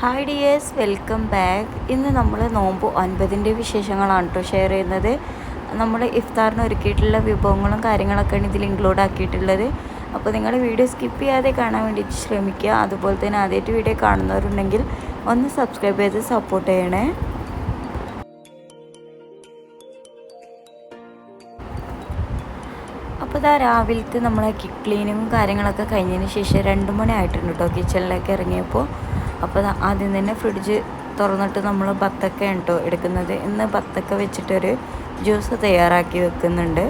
Hi dears welcome back ഇന്ന് നമ്മൾ നോമ്പ് ഒൻപതിന്റെ വിശേഷങ്ങളാണ് കേട്ടോ ഷെയർ ചെയ്യുന്നത്. നമ്മൾ ഇഫ്താറിന് ഒരുക്കിയിട്ടുള്ള വിഭവങ്ങളും കാര്യങ്ങളൊക്കെയാണ് ഇതിൽ ഇൻക്ലൂഡ് ആക്കിയിട്ടുള്ളത്. അപ്പോൾ നിങ്ങൾ വീഡിയോ സ്കിപ്പ് ചെയ്യാതെ കാണാൻ വേണ്ടിയിട്ട് ശ്രമിക്കുക. അതുപോലെ തന്നെ ആദ്യമായിട്ട് വീഡിയോ കാണുന്നവരുണ്ടെങ്കിൽ ഒന്ന് സബ്സ്ക്രൈബ് ചെയ്ത് സപ്പോർട്ട് ചെയ്യണേ. അപ്പോൾ ഇതാ രാവിലത്തെ നമ്മളെ ക്ലീനിങ്ങും കാര്യങ്ങളൊക്കെ കഴിഞ്ഞതിന് ശേഷം രണ്ട് മണി ആയിട്ടുണ്ട് കേട്ടോ കിച്ചണിലേക്ക് ഇറങ്ങിയപ്പോൾ അപ്പോൾ ആദ്യം തന്നെ ഫ്രിഡ്ജ് തുറന്നിട്ട് നമ്മൾ ബത്തക്ക കേട്ടോ എടുക്കുന്നത്. ഇന്ന് ബത്തക്ക വെച്ചിട്ടൊരു ജ്യൂസ് തയ്യാറാക്കി വെക്കുന്നുണ്ട്.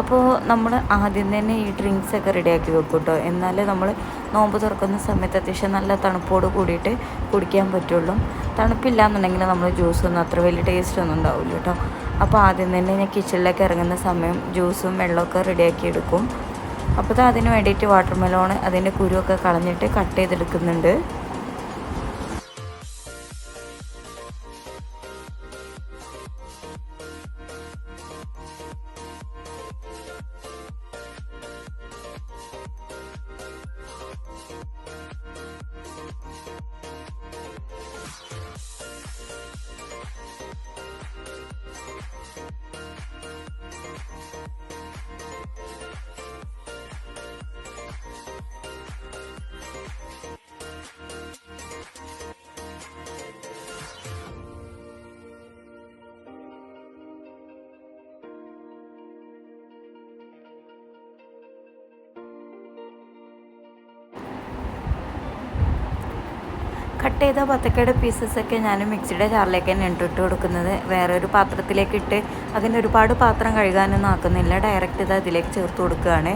അപ്പോൾ നമ്മൾ ആദ്യം തന്നെ ഈ ഡ്രിങ്ക്സ് ഒക്കെ റെഡിയാക്കി വെക്കും കേട്ടോ എന്നാലേ നമ്മൾ നോമ്പ് തുറക്കുന്ന സമയത്ത് അത്യാവശ്യം നല്ല തണുപ്പോട് കൂടിയിട്ട് കുടിക്കാൻ പറ്റുള്ളൂ. തണുപ്പില്ല എന്നുണ്ടെങ്കിൽ നമ്മൾ ജ്യൂസ് ജ്യൂസൊന്നും അത്ര വലിയ ടേസ്റ്റ് ഒന്നും ഉണ്ടാവില്ല കേട്ടോ. അപ്പോൾ ആദ്യം തന്നെ ഞാൻ കിച്ചണിലേക്ക് ഇറങ്ങുന്ന സമയം ജ്യൂസും വെള്ളമൊക്കെ റെഡിയാക്കി എടുക്കും. അപ്പോൾ അതിന് വേണ്ടിയിട്ട് വാട്ടർ മെലോണ് അതിന്റെ കുരുവൊക്കെ കളഞ്ഞിട്ട് കട്ട് ചെയ്തെടുക്കുന്നുണ്ട്. കട്ട് ചെയ്ത പീസസ് പീസസൊക്കെ ഞാൻ മിക്സിയുടെ ജാറിലേക്ക് തന്നെ ഇട്ട് ഇട്ട് കൊടുക്കുന്നത്. വേറെ ഒരു പാത്രത്തിലേക്ക് ഇട്ട് അതിന് ഒരുപാട് പാത്രം കഴുകാനൊന്നും ആക്കുന്നില്ല. ഡയറക്റ്റ് ഇത് അതിലേക്ക് ചേർത്ത് കൊടുക്കുകയാണ്.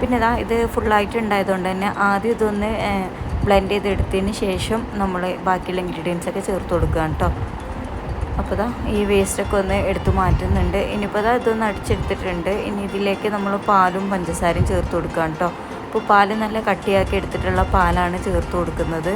പിന്നെ ഇതാ ഇത് ഫുള്ളായിട്ട് ഉണ്ടായതുകൊണ്ട് തന്നെ ആദ്യം ഇതൊന്ന് ബ്ലെൻഡ് ചെയ്തെടുത്തതിന് ശേഷം നമ്മൾ ബാക്കിയുള്ള ഇൻഗ്രീഡിയൻസ് ഒക്കെ ചേർത്ത് കൊടുക്കുകയാണ് കേട്ടോ അപ്പോൾ ഇതാ ഈ വേസ്റ്റൊക്കെ ഒന്ന് എടുത്തു മാറ്റുന്നുണ്ട്. ഇനിയിപ്പോൾ ഇതാ ഇതൊന്ന് അടിച്ചെടുത്തിട്ടുണ്ട്. ഇനി ഇതിലേക്ക് നമ്മൾ പാലും പഞ്ചസാരയും ചേർത്ത് കൊടുക്കുകയാണ് കേട്ടോ അപ്പോൾ പാൽ നല്ല കട്ടിയാക്കി എടുത്തിട്ടുള്ള പാലാണ് ചേർത്ത് കൊടുക്കുന്നത്.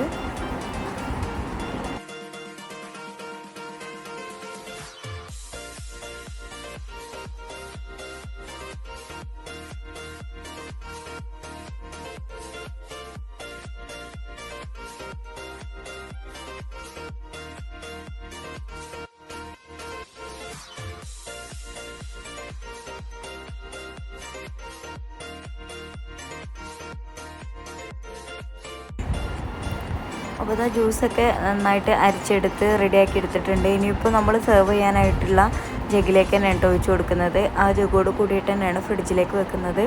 അപ്പോൾ ഇതാ ജ്യൂസൊക്കെ നന്നായിട്ട് അരിച്ചെടുത്ത് റെഡിയാക്കി എടുത്തിട്ടുണ്ട്. ഇനിയിപ്പോൾ നമ്മൾ സെർവ് ചെയ്യാനായിട്ടുള്ള ജഗിലേക്ക് തന്നെയാണ് ഒഴിച്ചു കൊടുക്കുന്നത്. ആ ജഗോട് കൂടിയിട്ട് തന്നെയാണ് ഫ്രിഡ്ജിലേക്ക് വെക്കുന്നത്.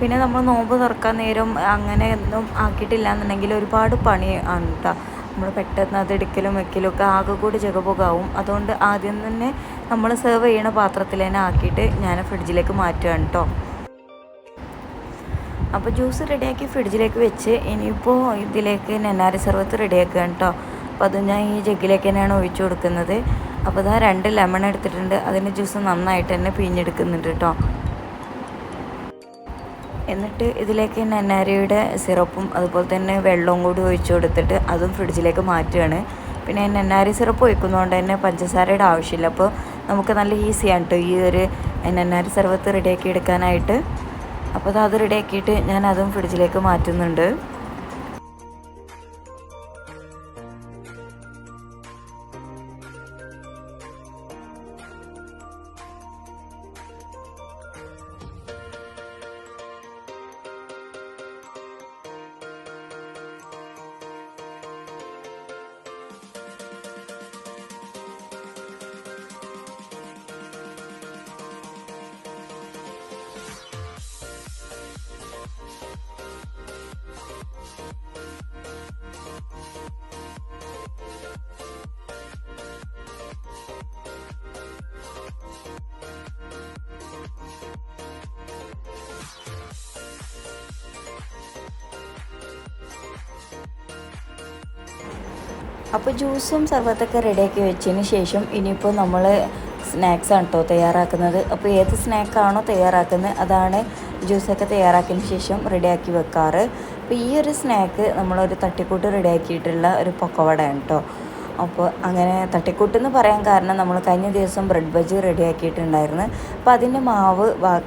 പിന്നെ നമ്മൾ നോമ്പ് തുറക്കാൻ നേരം അങ്ങനെ ഒന്നും ആക്കിയിട്ടില്ല എന്നുണ്ടെങ്കിൽ ഒരുപാട് പണി ആണ് കേട്ടോ നമ്മൾ പെട്ടെന്ന് അത് എടുക്കലും വെക്കലും ഒക്കെ ആകെ കൂടി ജഗപുകാവും അതുകൊണ്ട് ആദ്യം തന്നെ നമ്മൾ സെർവ് ചെയ്യണ പാത്രത്തിൽ തന്നെ ആക്കിയിട്ട് ഞാൻ ഫ്രിഡ്ജിലേക്ക് മാറ്റുകയാണ് കേട്ടോ അപ്പോൾ ജ്യൂസ് റെഡിയാക്കി ഫ്രിഡ്ജിലേക്ക് വെച്ച് ഇനിയിപ്പോൾ ഇതിലേക്ക് നെന്നാരി സർവത്ത് റെഡിയാക്കുകയാണ് കേട്ടോ. അപ്പോൾ അത് ഞാൻ ഈ ജഗ്ഗിലേക്ക് തന്നെയാണ് ഒഴിച്ചു കൊടുക്കുന്നത്. അപ്പോൾ ഇതാ രണ്ട് ലെമൺ എടുത്തിട്ടുണ്ട്. അതിന്റെ ജ്യൂസ് നന്നായിട്ട് തന്നെ പിഴിഞ്ഞെടുക്കുന്നുണ്ട് കേട്ടോ. എന്നിട്ട് ഇതിലേക്ക് നെന്നാരിയുടെ സിറപ്പും അതുപോലെ തന്നെ വെള്ളവും കൂടി ഒഴിച്ചു കൊടുത്തിട്ട് അതും ഫ്രിഡ്ജിലേക്ക് മാറ്റുകയാണ്. പിന്നെ നെന്നാരി സിറപ്പ് ഒഴിക്കുന്നതുകൊണ്ട് തന്നെ പഞ്ചസാരയുടെ ആവശ്യമില്ല. അപ്പോൾ നമുക്ക് നല്ല ഈസിയാണ് കേട്ടോ ഈ ഒരു നെന്നാരി സർവത്ത് റെഡിയാക്കി എടുക്കാനായിട്ട്. അപ്പോൾ അത് റെഡിയാക്കിയിട്ട് ഞാൻ അതും ഫ്രിഡ്ജിലേക്ക് മാറ്റുന്നുണ്ട്. അപ്പോൾ ജ്യൂസും സർബത്തൊക്കെ റെഡിയാക്കി വെച്ചതിന് ശേഷം ഇനിയിപ്പോൾ നമ്മൾ സ്നാക്സ് ആണ് കേട്ടോ തയ്യാറാക്കുന്നത്. അപ്പോൾ ഏത് സ്നാക്കാണോ തയ്യാറാക്കുന്നത് അതാണ് ജ്യൂസൊക്കെ തയ്യാറാക്കിയതിന് ശേഷം റെഡിയാക്കി വെക്കാറ്. അപ്പോൾ ഈ ഒരു സ്നാക്ക് നമ്മളൊരു തട്ടിക്കൂട്ട് റെഡിയാക്കിയിട്ടുള്ള ഒരു പൊക്കവടയാണ് കേട്ടോ അപ്പോൾ അങ്ങനെ തട്ടിക്കൂട്ടെന്ന് പറയാൻ കാരണം നമ്മൾ കഴിഞ്ഞ ദിവസം ബ്രെഡ് ബജി റെഡിയാക്കിയിട്ടുണ്ടായിരുന്നു. അപ്പോൾ അതിന്റെ മാവ്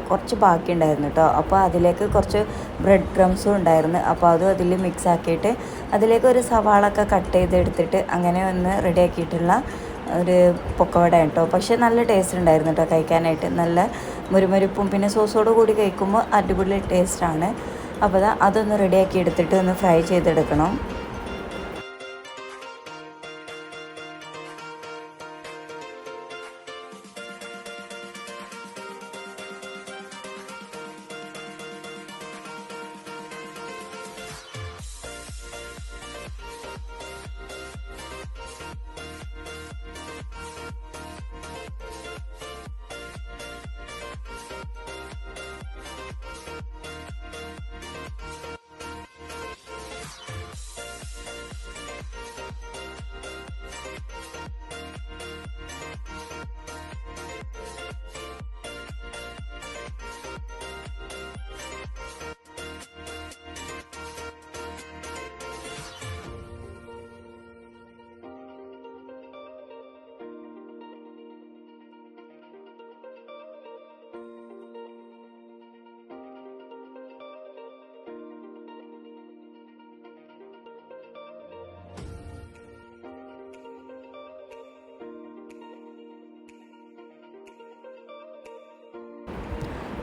കുറച്ച് ബാക്കി ഉണ്ടായിരുന്നു കേട്ടോ അപ്പോൾ അതിലേക്ക് കുറച്ച് ബ്രെഡ് ക്രംസും ഉണ്ടായിരുന്നു. അപ്പോൾ അതും അതിൽ മിക്സ് ആക്കിയിട്ട് അതിലേക്ക് ഒരു സവാളൊക്കെ കട്ട് ചെയ്തെടുത്തിട്ട് അങ്ങനെ ഒന്ന് റെഡിയാക്കിയിട്ടുള്ള ഒരു പൊക്കവട കേട്ടോ പക്ഷേ നല്ല ടേസ്റ്റ് ഉണ്ടായിരുന്നു കേട്ടോ കഴിക്കാനായിട്ട്. നല്ല മുരുമുരിപ്പും പിന്നെ സോസോട് കൂടി കഴിക്കുമ്പോൾ അടിപൊളി ടേസ്റ്റാണ് അപ്പോൾ അതൊന്ന് റെഡിയാക്കി എടുത്തിട്ട് ഒന്ന് ഫ്രൈ ചെയ്തെടുക്കണം.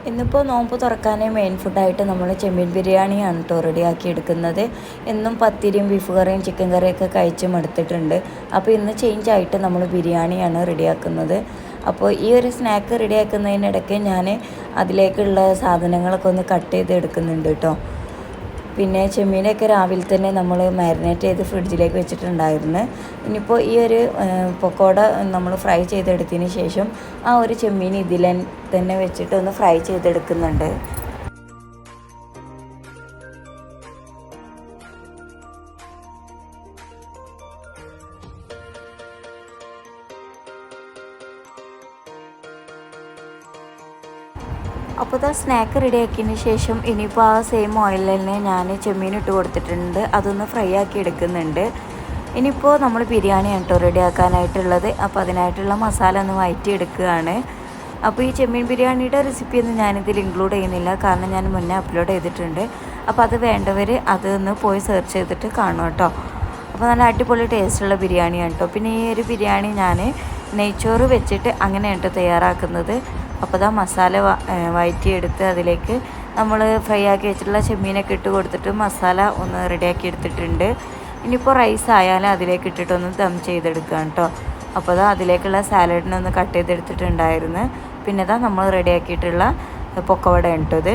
ഇന്നിപ്പോൾ നോമ്പ് തുറക്കാനേ മെയിൻ ഫുഡായിട്ട് നമ്മൾ ചെമ്മീൻ ബിരിയാണിയാണ് കേട്ടോ റെഡിയാക്കി എടുക്കുന്നത്. എന്നും പത്തിരിയും ബീഫ് കറിയും ചിക്കൻ കറിയൊക്കെ കഴിച്ച് മടുത്തിട്ടുണ്ട് അപ്പോൾ ഇന്ന് ചേഞ്ച് ആയിട്ട് നമ്മൾ ബിരിയാണിയാണ് റെഡിയാക്കുന്നത് അപ്പോൾ ഈ ഒരു സ്നാക്ക് റെഡിയാക്കുന്നതിനിടയ്ക്ക് ഞാൻ അതിലേക്കുള്ള സാധനങ്ങളൊക്കെ ഒന്ന് കട്ട് ചെയ്ത് എടുക്കുന്നുണ്ട് കേട്ടോ പിന്നെ ചെമ്മീനൊക്കെ രാവിലെ തന്നെ നമ്മൾ മാരിനേറ്റ് ചെയ്ത് ഫ്രിഡ്ജിലേക്ക് വെച്ചിട്ടുണ്ടായിരുന്നു. ഇനിയിപ്പോൾ ഈ ഒരു പൊക്കോട നമ്മൾ ഫ്രൈ ചെയ്തെടുത്തതിന് ശേഷം ആ ഒരു ചെമ്മീൻ ഇതിൽ തന്നെ വെച്ചിട്ട് ഒന്ന് ഫ്രൈ ചെയ്തെടുക്കുന്നുണ്ട്. അപ്പോൾ ഇതാ സ്നാക്ക് റെഡി ആക്കിയതിന് ശേഷം ഇനിയിപ്പോൾ ആ സെയിം ഓയിലിൽ തന്നെ ഞാൻ ചെമ്മീൻ ഇട്ട് കൊടുത്തിട്ടുണ്ട്. അതൊന്ന് ഫ്രൈ ആക്കി എടുക്കുന്നുണ്ട്. ഇനിയിപ്പോൾ നമ്മൾ ബിരിയാണി കേട്ടോ റെഡിയാക്കാനായിട്ടുള്ളത് അപ്പോൾ അതിനായിട്ടുള്ള മസാല ഒന്ന് വയറ്റി എടുക്കുകയാണ്. അപ്പോൾ ഈ ചെമ്മീൻ ബിരിയാണിയുടെ റെസിപ്പി ഒന്നും ഞാനിതിൽ ഇൻക്ലൂഡ് ചെയ്യുന്നില്ല. കാരണം ഞാൻ മുന്നേ അപ്ലോഡ് ചെയ്തിട്ടുണ്ട്. അപ്പോൾ അത് വേണ്ടവർ അതൊന്ന് പോയി സെർച്ച് ചെയ്തിട്ട് കാണും കേട്ടോ അപ്പോൾ നല്ല അടിപൊളി ടേസ്റ്റുള്ള ബിരിയാണിയാണ് കേട്ടോ പിന്നെ ഈ ഒരു ബിരിയാണി ഞാൻ നെയ്ച്ചോറ് വെച്ചിട്ട് അങ്ങനെയാണ് കേട്ടോ തയ്യാറാക്കുന്നത്. അപ്പോൾ ഇതാ മസാല വഴറ്റിയെടുത്ത് അതിലേക്ക് നമ്മൾ ഫ്രൈ ആക്കി വെച്ചിട്ടുള്ള ചെമ്മീനൊക്കെ ഇട്ട് കൊടുത്തിട്ട് മസാല ഒന്ന് റെഡിയാക്കി എടുത്തിട്ടുണ്ട്. ഇനിയിപ്പോൾ റൈസ് ആയാലും അതിലേക്ക് ഇട്ടിട്ടൊന്ന് ദം ചെയ്തെടുക്കാം കേട്ടോ അപ്പോൾ അതാ അതിലേക്കുള്ള സാലഡിനൊന്ന് കട്ട് ചെയ്തെടുത്തിട്ടുണ്ടായിരുന്നു. പിന്നെ ഇതാ നമ്മൾ റെഡിയാക്കിയിട്ടുള്ള പൊക്കവട ഉണ്ടത്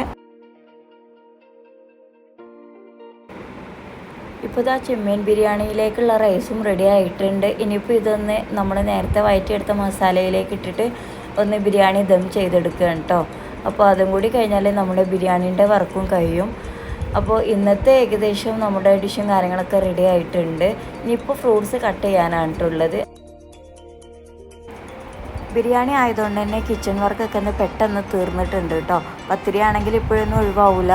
ഇപ്പോൾ ഇതാ ചെമ്മീൻ ബിരിയാണിയിലേക്കുള്ള റൈസും റെഡി ആയിട്ടുണ്ട്. ഇനിയിപ്പോൾ ഇതൊന്ന് നമ്മൾ നേരത്തെ വയറ്റിയെടുത്ത മസാലയിലേക്ക് ഇട്ടിട്ട് ഒന്ന് ബിരിയാണി ദം ചെയ്തെടുക്കുകയാണ് കേട്ടോ. അപ്പോൾ അതും കൂടി കഴിഞ്ഞാൽ നമ്മുടെ ബിരിയാണീന്റെ വർക്കും കഴിയും. അപ്പോൾ ഇന്നത്തെ ഏകദേശം നമ്മുടെ ഡിഷും കാര്യങ്ങളൊക്കെ റെഡി ആയിട്ടുണ്ട്. ഇനിയിപ്പോൾ ഫ്രൂട്ട്സ് കട്ട് ചെയ്യാനാണ് ഉള്ളത്. ബിരിയാണി ആയതുകൊണ്ട് തന്നെ കിച്ചൺ വർക്കൊക്കെ ഒന്ന് പെട്ടെന്ന് തീർന്നിട്ടുണ്ട് കേട്ടോ പത്തിരി ആണെങ്കിൽ ഇപ്പോഴൊന്നും ഒഴിവാവില്ല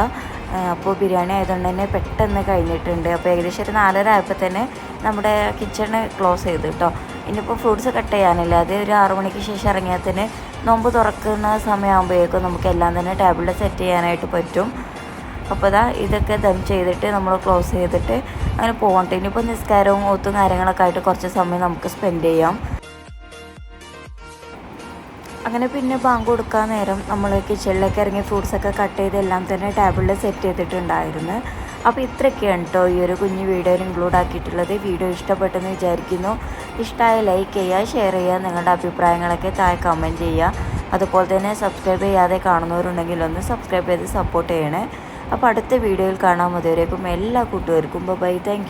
അപ്പോൾ ബിരിയാണി ആയതുകൊണ്ട് തന്നെ പെട്ടെന്ന് കഴിഞ്ഞിട്ടുണ്ട്. അപ്പോൾ ഏകദേശം ഒരു നാലര ആയപ്പോൾ തന്നെ നമ്മുടെ കിച്ചണ് ക്ലോസ് ചെയ്തു കേട്ടോ ഇനിയിപ്പോൾ ഫ്രൂട്ട്സ് കട്ട് ചെയ്യാനില്ല. അത് ഒരു ആറു മണിക്ക് ശേഷം ഇറങ്ങിയാൽ തന്നെ നോമ്പ് തുറക്കുന്ന സമയമാകുമ്പോഴേക്കും നമുക്ക് എല്ലാം തന്നെ ടേബിളിൽ സെറ്റ് ചെയ്യാനായിട്ട് പറ്റും. അപ്പോൾ ഇതാ ഇതൊക്കെ ദം ചെയ്തിട്ട് നമ്മൾ ക്ലോസ് ചെയ്തിട്ട് അങ്ങനെ പോകട്ടെ ഇനിയിപ്പോൾ നിസ്കാരവും ഒത്തും കാര്യങ്ങളൊക്കെ ആയിട്ട് കുറച്ച് സമയം നമുക്ക് സ്പെൻഡ് ചെയ്യാം. അങ്ങനെ പിന്നെ ബാങ്ക് കൊടുക്കാൻ നേരം നമ്മൾ കിച്ചണിലേക്ക് ഇറങ്ങി ഫ്രൂട്ട്സൊക്കെ കട്ട് ചെയ്ത് എല്ലാം തന്നെ ടേബിളിൽ സെറ്റ് ചെയ്തിട്ടുണ്ടായിരുന്നു. അപ്പോൾ ഇത്രയൊക്കെയാണ് കേട്ടോ ഈ ഒരു കുഞ്ഞു വീഡിയോയിൽ ഇൻക്ലൂഡ് ആക്കിയിട്ടുള്ളത്. വീഡിയോ ഇഷ്ടപ്പെട്ടെന്ന് വിചാരിക്കുന്നു. ഇഷ്ടമായ ലൈക്ക് ചെയ്യുക ഷെയർ ചെയ്യുക നിങ്ങളുടെ അഭിപ്രായങ്ങളൊക്കെ താഴെ കമന്റ് ചെയ്യുക. അതുപോലെ തന്നെ സബ്സ്ക്രൈബ് ചെയ്യാതെ കാണുന്നവരുണ്ടെങ്കിൽ ഒന്ന് സബ്സ്ക്രൈബ് ചെയ്ത് സപ്പോർട്ട് ചെയ്യണേ. അപ്പോൾ അടുത്ത വീഡിയോയിൽ കാണാൻ മതിവരേക്കും എല്ലാ കൂട്ടുകാർക്കും. Bye thank